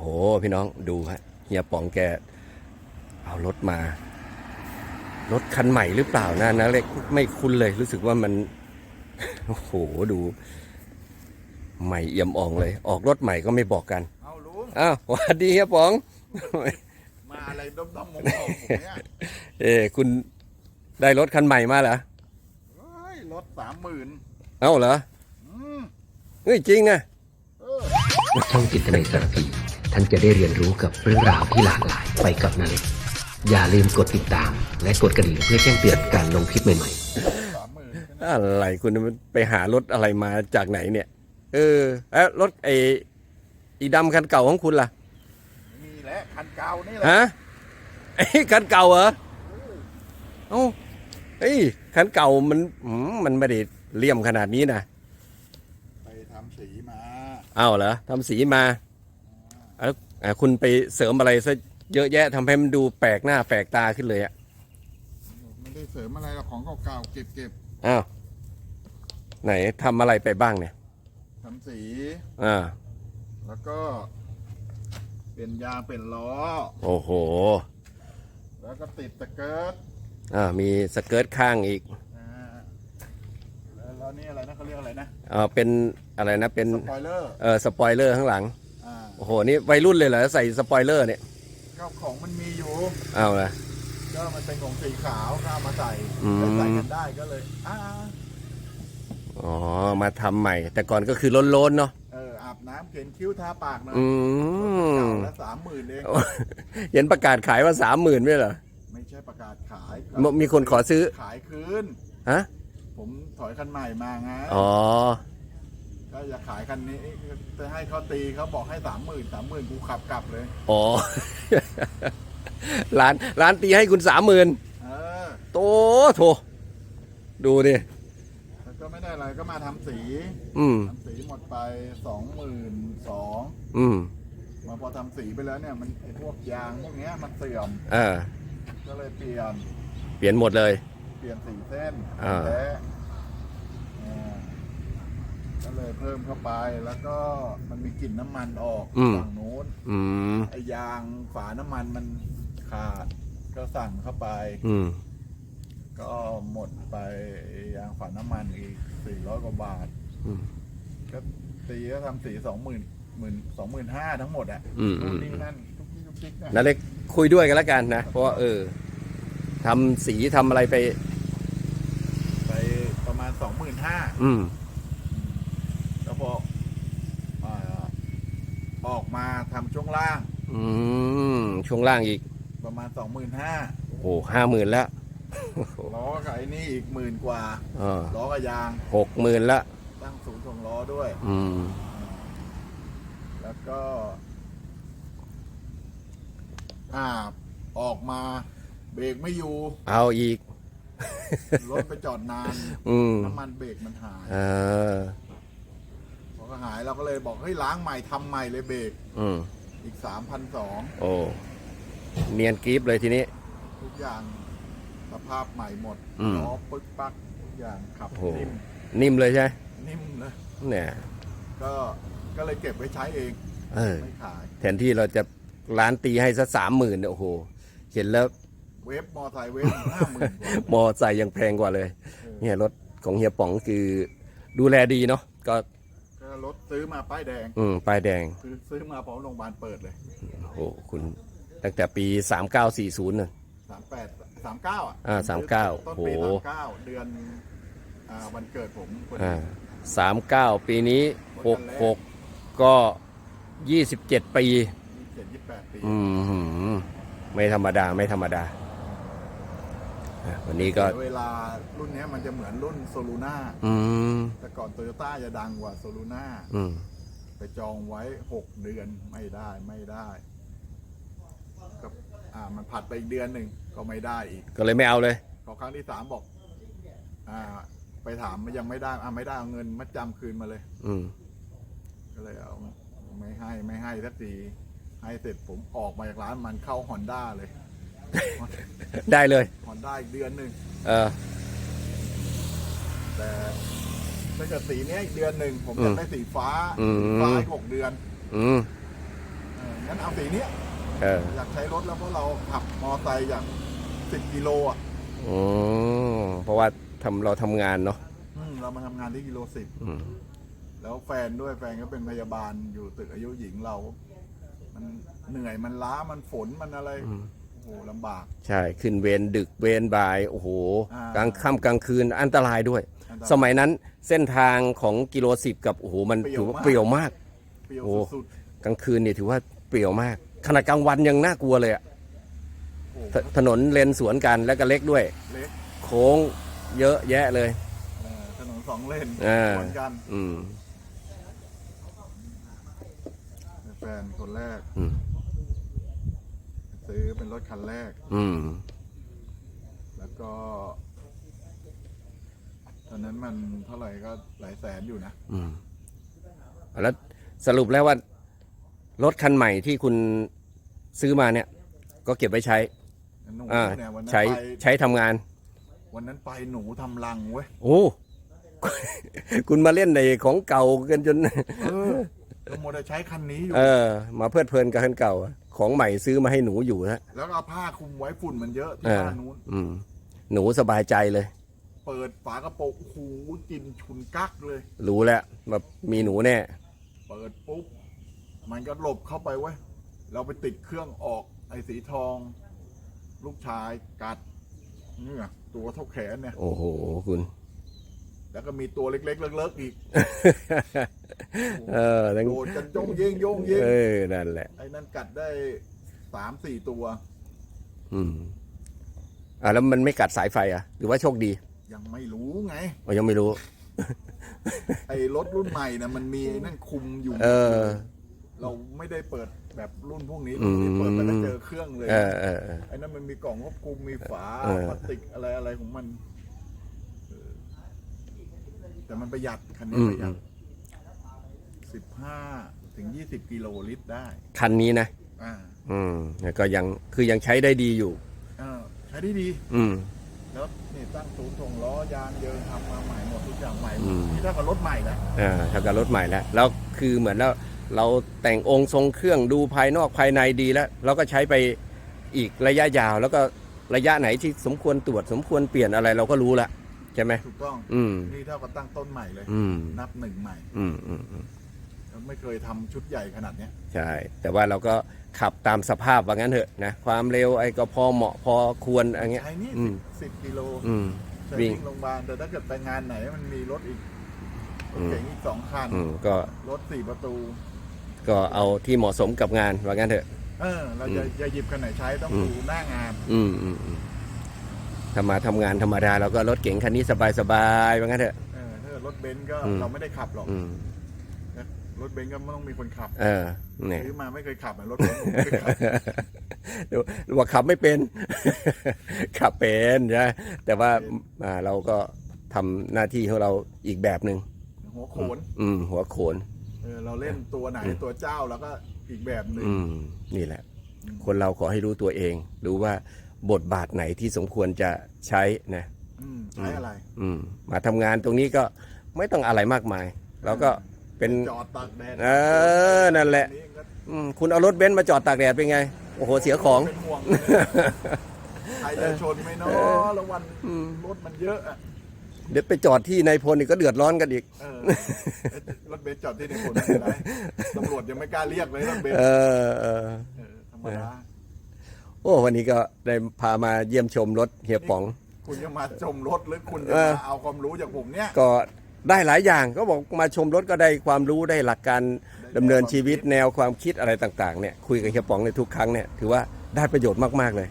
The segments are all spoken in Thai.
โห พี่น้องดูฮะเฮียป๋องแกเอารถมา รถคันใหม่หรือเปล่านะนะเล็กไม่คุ้นเลย รู้สึกว่ามัน โอ้โหดู ใหม่เอี่ยมอ่องเลย ออกรถใหม่ก็ไม่บอกกันเอาลุงอ้าวสวัสดีเฮียป๋อง มาอะไรด้อมด้อมมองมองๆผมเนี่ยเอ้คุณได้รถคันใหม่มาเหรอเฮ้ยรถสามหมื่นเอ้าเหรออืมเฮ้ยจริงอะเออ ช่องจิตนาสารพี ท่านจะได้เรียนรู้กับเรื่องราวที่หลากหลายไปกับนาเล็กอย่าลืมกดติดตาม และกดกระดิ่งเพื่อแจ้งเตือนการลงคลิปใหม่ๆสามหมื่นอะไรคุณไปหารถอะไรมาจากไหนเนี่ย เออแล้วรถไอ้อีดำคันเก่าของคุณล่ะนี่แหละคันเก่านี่แหละฮะไอ้คันเก่าเหรอเอ้าเอ้ยคันเก่ามันอืมมันไม่ได้เลี่ยมขนาดนี้นะไปทำสีมาเอ้าเหรอทำสีมาแล้ว อะคุณไปเสริมอะไรซะเยอะแยะทำให้มันดูแปลกหน้าแปลกตาขึ้นเลยอะไม่ได้เสริมอะไรหรอกของเก่าๆเก็บเก็บอ้าวไหนทำอะไรไปบ้างเนี่ยๆทำสี อ่าแล้วก็ เปลี่ยนยางเปลี่ยนล้อ โอ้โหแล้วก็ติดสเกิร์ตอ่ามีสเกิร์ตข้างอีกอ่าแล้วแล้วนี่อะไรนะเขาเรียกอะไรนะเออเป็นอะไรนะเป็นสปอยเลอร์เออสปอยเลอร์ข้างหลังอ่า โอ้โห นี่วัยรุ่นเลยเหรอใส่สปอยเลอร์เนี่ยก็ของมันมีอยู่ เอาละ ก็มันเป็นของสีขาวก็เอามาใส่อืมแล้วใส่กันได้ก็เลยอ่าอ๋อ มาทำใหม่ แต่ก่อนก็คือล้นๆเนาะเอออาบน้ำเขียนคิ้วทาปากหนะอืมเก่าละสามหมื่นเองเห็นประกาศขายว่าสามหมื่นไม่เหรอ ไม่ใช่ประกาศขายมมีคนขอซื้อ ขายคืน ฮะ ผมถอยคันใหม่มาไงอ๋อ ก็อยากขายคันนี้จะให้เขาตีเขาบอกให้สามหมื่นสามหมื่นกูขับกลับเลย อ๋อ ร้านร้านตีให้คุณสามหมื่นเออโตโถดูดิแล้วก็ไม่ได้อะไรก็มาทำสีอืม ทำสีหมดไปสองหมื่นสองอืมมาพอทำสีไปแล้วเนี่ยมันไอ้พวกยางพวกเนี้ยมันเสื่อมอ่าก็เลยเปลี่ยนเปลี่ยนหมดเลย เปลี่ยนสีเส้นอ่าแท้อ่า ก็เลยเพิ่มเข้าไปแล้วก็มันมีกลิ่นน้ำมันออกฝั่งโน้นอืม ไอ้ยางฝาน้ำมันมันขาดก็สั่งเข้าไป อืม ก็หมดไปยางฝาน้ำมันอีกสี่ร้อยกว่าบาทอืมก็ตีก็ทำสีสองหมื่นหมื่นสองหมื่นห้าทั้งหมดอะอืมนู่นอืมนี่นั่นทุกที่ทุกทิกนะนั่นเล็กคุยด้วยกันแล้วกันนะ เพราะว่าเออทำสีทำอะไรไป ไปประมาณสองหมื่นห้าอืม แล้วพออ่าออก มาทำช่วงล่างอืมช่วงล่างอีก ประมาณสองหมื่นห้าโอ้โหห้าหมื่นแล้วล้อกับไอ้นี่อีกหมื่นกว่าเออล้อกับยางหกหมื่นละ ตั้งศูนย์ถ่วงล้อด้วย อืม แล้วก็ อ่า ออกมา เบรกไม่อยู่ เอาอีก รถไปจอดนาน อืม น้ำมันเบรกมันหาย เออพอ ก็หายเราก็เลยบอกเฮ้ยล้างใหม่ทำใหม่เลยเบรกอืมอีกสามพันสองโอ้เนียนกรีฟเลยทีนี้ ทุกอย่างสภาพใหม่หมดอืมล้อปึ๊กปักทุกอย่างขับโอ้โห นิ่มนิ่มเลยใช่ไหมนิ่มเลยเนี่ย ก็ก็เลยเก็บไว้ใช้เองเออ ไม่ขาย แทนที่เราจะร้านตีให้สักสามหมื่นเนี่ยโอ้โห เห็นแล้วเวฟมอไซค์เวฟห้าหมื่นมอใส่ยังแพงกว่าเลย เนี่ยรถของเฮียป๋องคือดูแลดีเนาะก็ก็ รถซื้อมาป้ายแดง อืมป้ายแดง ซื้อซื้อมาพร้อมโรงพยาบาลเปิดเลยโอ้โหคุณตั้งแต่ปีสามเก้าสี่ศูนย์น่ะ สามแปดสามเก้าอะอ่า39ต้นปีโอ้โห สามเก้าเดือนอ่าวันเกิดผมพอดีอ่าสามเก้าปีนี้หกหกก็ยี่สิบเจ็ดปี ยี่สิบเจ็ดยี่สิบแปดปี อืมหือไม่ธรรมดาไม่ธรรมดาอะ วันนี้ก็เวลารุ่นเนี้ยมันจะเหมือนรุ่นโซลูน่าอืมแต่ก่อนโตโยต้าจะดังกว่าโซลูน่าอืมไปจองไว้หกเดือนไม่ได้ไม่ได้ก็อ่ามันผัดไปอีกเดือนหนึ่งก็ไม่ได้อีก ก็เลยไม่เอาเลยพอครั้งที่สามบอก อ่า ไปถามมันยังไม่ได้อ่าไม่ได้เอาเงินมัดจำคืนมาเลย อืมก็เลยเอาไม่ให้ไม่ให้สักทีให้เสร็จผมออกมาจากร้านมันเข้าฮอนด้าเลย ได้เลยฮอนด้าอีกเดือนหนึ่งเออ แต่ถ้าเกิดสีเนี้ยอีกเดือนหนึ่งผมอืจะมได้สีฟ้าอืม สีฟ้าอีกหกเดือนอืมเออไงั้นเอาสีเนี้ยเอออยากใช้รถแล้วเพราะเราขับมอไซค์อย่างสิบกิโลอะอืมเพราะว่าทำเราทำงานเนาะอืมเรามาทำงานที่กิโลสิบอืมแล้วแฟนด้วยแฟนก็เป็นพยาบาลอยู่ตึกอายุหญิงเรา มันเหนื่อยมันล้ามันฝนมันอะไร อืมโอ้โหลำบาก ใช่ขึ้นเวรดึกเวรบ่ายโอ้โหอ่ากลางค่ำกลางคืนอันตรายด้วย อันตรายสมัยนั้นเส้นทางของกิโลสิบกับโอ้โหมันเปรี่ยว ถือว่ามากเปรี่ยวมาก เปรี้ยวโอ้ สุดกลางคืนเนี่ยถือว่าเปรี่ยวมากขนาดกลางวันยังน่ากลัวเลยอะๆโอ้โหถถนนเลนสวนกันแล้วก็เล็กด้วย เล็กโค้งเยอะแยะเลย เออถนนสองเลนอ่าเหมือนกันอืม แฟนคนแรก อืม ซื้อเป็นรถคันแรก อืม แล้วก็ ตอนนั้นมันเท่าไหร่ก็หลายแสนอยู่นะ อืมแล้วสรุปแล้วว่ารถคันใหม่ที่คุณซื้อมาเนี่ย ก็เก็บไว้ใช้ หนูอ่า เนี่ยวันนั้นใช้ไปใช้ทำงาน วันนั้นไปหนูทำรังเว้ยโอ้ คุณมาเล่นในของเก่ากันจน เออเราโมได้ใช้คันนี้อยู่ เออ มาเพลิดเพลินกับคันเก่า ของใหม่ซื้อมาให้หนูอยู่นะแล้วก็เอาผ้าคลุมไว้ฝุ่นมันเยอะที่เออบ้านนู้น อืม หนูสบายใจเลย เปิดฝากระโปรงโอ้โหกลินฉุนกักเลย รู้แล้วแบบมีหนูแน่ เปิดปุ๊บ มันก็หลบเข้าไปเว้ย เราไปติดเครื่องออกไอ้สีทอง ลูกชายกัดเนี่ยตัวเท่าแขนเนี่ย โอ้โห คุณ แล้วก็มีตัวเล็กๆเลิกๆอีกเออทั้งโดดกันจ้องเย้งโยงเย้งเออนั่นแหละไอ้นั่นกัดได้สามสี่ตัว อืมอ่าแล้วมันไม่กัดสายไฟอะ หรือว่าโชคดี ยังไม่รู้ไงอ๋อยังไม่รู้ ไอ้รถรุ่นใหม่นะมันมีไอ้นั่นคุมอยู่ เออ เราไม่ได้เปิดแบบรุ่นพวกนี้อืมเปิดไปแล้วเจอเครื่องเลยเออเออเออไอ้นั่นมันมีกล่องควบคุมมีฝาเออพลาสติกอะไรอะไรของมันเออ แต่มันประหยัดคันนี้อืมประหอืยัดมสิบห้าถึงยี่สิบกิโลลิตรได้คันนี้นะอ่าอืมแล้วก็ยังคือยังใช้ได้ดีอยู่เออใช้ได้ดี อืม แล้วนี่ตั้งศูนย์ส่งล้อยางเยินทำมาใหม่หมดทุกอย่างใหม่หมดอืม นี่เท่ากับรถใหม่นะอ่าเท่ากับรถใหม่แล้วแล้วคือเหมือนแล้วเราแต่งองค์ทรงเครื่องดูภายนอกภายในดีแล้วเราก็ใช้ไปอีกระยะยาว แล้วก็ระยะไหนที่สมควรตรวจสมควรเปลี่ยนอะไรเราก็รู้ละ ใช่ไหม ถูกต้องอืม นี่เท่ากับตั้งต้นใหม่เลย อืม นับหนึ่งใหม่ อืมอืมอืมแล้วไม่เคยทำชุดใหญ่ขนาดเนี้ยใช่ แต่ว่าเราก็ขับตามสภาพว่างั้นเถอะนะ ความเร็วไอ้ก็พอเหมาะพอควรอะไรเงี้ย ใช้นี่อืม สิบกิโลอืมใช้วิ่งวิ่งโรงพยาบาลแต่ถ้าเกิดไปงานไหนมันมีรถอีกรอืถมเก๋งอีกสองคัน อืมก็รถสี่ประตู ก็เอาที่เหมาะสมกับงานว่างั้นเถอะ เออ เราจะอืมจะหยิบคันไหนใช้ต้องอืม ดูหน้างาน อืมอืมอืม ถ้ามาทำงานธรรมดาเราก็รถเก๋งคันนี้สบายสบายๆว่างั้นเถอะ เออถ้าเกิดรถเบนซ์ก็อืม เราไม่ได้ขับหรอกอืมนะรถเบนซ์ก็ไม่ต้องมีคนขับเออเนี่ย ซื้อมาไม่เคยขับอะรถเบนซ์ผมไม่เคยขับเดี๋ยวว่าขับไม่เป็น ขับเป็นใช่แต่ว่าอ่าเราก็ทำหน้าที่ของเราอีกแบบหนึ่งหัวโขนอืม หัวโขน เออเราเล่นตัวไหนอืมตัวเจ้าแล้วก็อีกแบบหนึ่งอืม นี่แหละอืมคนเราขอให้รู้ตัวเอง รู้ว่า บทบาทไหนที่สมควรจะใช้นะอืมใช้อะไรอืมมาทำงานตรงนี้ก็ไม่ต้องอะไรมากมายเราก็เป็น จอดตากแดดเออนั่นแหละอัก็อืมคุณเอารถเบนซ์มาจอดตากแดดเป็นไง โอ้โห เสียของ เป็นห่วงเลยใครจะชนไหมเนาะแล้ววันอืมรถมันเยอะอะเดี๋ยวไปจอดที่ในพลนี่ก็เดือดร้อนกันอีก เออรถเบนซ์จอดที่ในคนไม่เป็นไรตำรวจยังไม่กล้าเรียกเลยรถเบนซ์เออเออเออธรรมดา โอ้วันนี้ก็ได้พามาเยี่ยมชมรถเฮียป๋อง คุณจะมาชมรถหรือคุณจะเออ มาเอาความรู้จากผมเนี่ยก็ได้หลายอย่างก็บอกมาชมรถก็ได้ความรู้ได้หลักการดำเนินชีวิตแนวความคิดอะไรต่างๆเนี่ยคุยกับเฮียป๋องในทุกครั้งเนี่ยถือว่าได้ประโยชน์มากๆเลย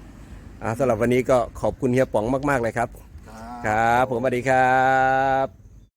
อ่าสำหรับวันนี้ก็ขอบคุณเฮียป๋องมากๆเลยครับ ครับผมสวัสดีครับ